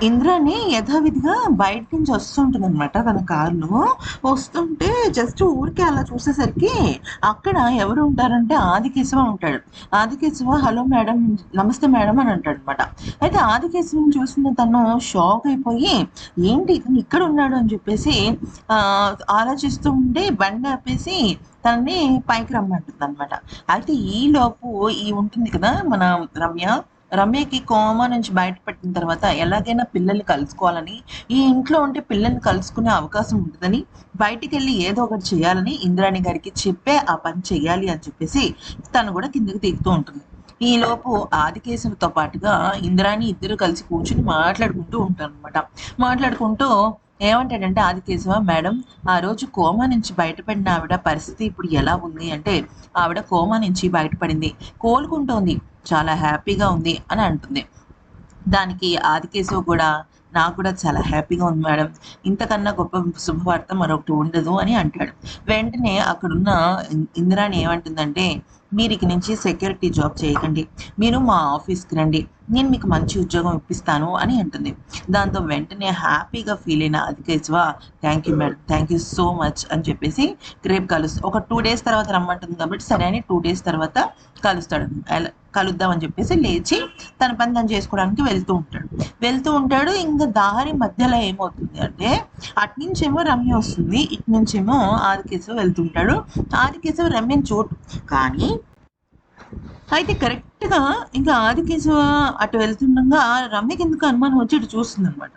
ఇంద్రాని యథావిధిగా బయట నుంచి వస్తుంటుంది అనమాట తన కారులో. వస్తుంటే జస్ట్ ఊరికే అలా చూసేసరికి అక్కడ ఎవరు ఉంటారంటే ఆదికేశవ ఉంటాడు. ఆదికేశవ హలో మేడం నమస్తే మేడం అని అంటాడు అనమాట అయితే ఆదికేశవం చూసిన తను షాక్ అయిపోయి ఏంటి ఇతను ఇక్కడ ఉన్నాడు అని చెప్పేసి ఆలోచిస్తూ ఉంటే బండి ఆపేసి తనని పైకి రమ్మంటుంది అనమాట అయితే ఈ లోపు ఈ ఉంటుంది కదా మన రమ్య రమ్యకి కోమా నుంచి బయటపడిన తర్వాత ఎలాగైనా పిల్లల్ని కలుసుకోవాలని ఈ ఇంట్లో ఉంటే పిల్లల్ని కలుసుకునే అవకాశం ఉంటుందని బయటికి వెళ్ళి ఏదో ఒకటి చేయాలని ఇంద్రాణి గారికి చెప్పే ఆ పని చేయాలి అని చెప్పేసి తను కూడా కిందకి దిగుతూ ఉంటుంది. ఈ లోపు ఆదికేశవతో పాటుగా ఇంద్రాణి ఇద్దరు కలిసి కూర్చుని మాట్లాడుకుంటూ ఉంటారనమాట మాట్లాడుకుంటూ ఏమంటాడంటే ఆదికేశవ మేడం ఆ రోజు కోమా నుంచి బయటపడిన ఆవిడ పరిస్థితి ఇప్పుడు ఎలా ఉంది? అంటే ఆవిడ కోమా నుంచి బయటపడింది కోలుకుంటోంది. చాలా హ్యాపీగా ఉంది అని అంటుంది. దానికి ఆదికేశవ్ కూడా నాకు కూడా చాలా హ్యాపీగా ఉంది మేడం. ఇంతకన్నా గొప్ప శుభవార్త మరొకటి ఉండదు అని అంటాడు. వెంటనే అక్కడున్న ఇందిరాని ఏమంటుందంటే మీరు ఇక నుంచి సెక్యూరిటీ జాబ్ చేయకండి. మీరు మా ఆఫీస్కి రండి. నేను మీకు మంచి ఉద్యోగం ఇప్పిస్తాను అని అంటుంది. దాంతో వెంటనే హ్యాపీగా ఫీల్ అయిన Adhikeshwa thank you madam. Thank you so much అని చెప్పేసి రేపు కలుస్తా ఒక టూ డేస్ తర్వాత రమ్మంటుంది కాబట్టి సరే అని టూ డేస్ తర్వాత కలుస్తాడు. కలుద్దామని చెప్పేసి లేచి తన పని తను చేసుకోవడానికి వెళ్తూ ఉంటాడు. వెళ్తూ ఉంటాడు. ఇంకా దారి మధ్యలో ఏమవుతుంది అంటే అటు నుంచేమో రమ్య వస్తుంది ఇటు నుంచేమో ఆదికేశవ వెళ్తుంటాడు. ఆదికేశవ రమ్యని చోటు. కానీ అయితే కరెక్ట్గా ఇంకా ఆదికేశవ అటు వెళ్తుండగా రమ్యకి ఎందుకు అనుమానం వచ్చి ఇటు చూస్తుంది అనమాట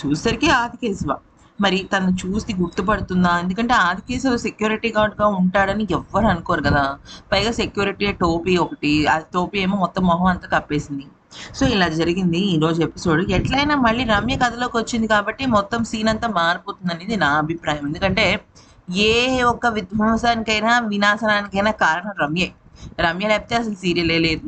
చూసరికి ఆదికేశవ. మరి తను చూసి గుర్తుపడుతుందా? ఎందుకంటే ఆదికేశవ సెక్యూరిటీ గార్డ్గా ఉంటాడని ఎవ్వరు అనుకోరు కదా. పైగా సెక్యూరిటీ టోపీ ఒకటి ఆ టోపీ ఏమో మొత్తం మొహం అంతా కప్పేసింది. సో ఇలా జరిగింది ఈ రోజు ఎపిసోడ్ ఎట్లయినా మళ్ళీ రమ్య కథలోకి వచ్చింది కాబట్టి మొత్తం సీన్ అంతా మారిపోతుంది అనేది నా అభిప్రాయం. ఎందుకంటే ఏ ఒక్క విధ్వంసానికైనా వినాశనానికైనా కారణం రమ్యే. రమ్య లేకపోతే అసలు సీరియలే లేదు.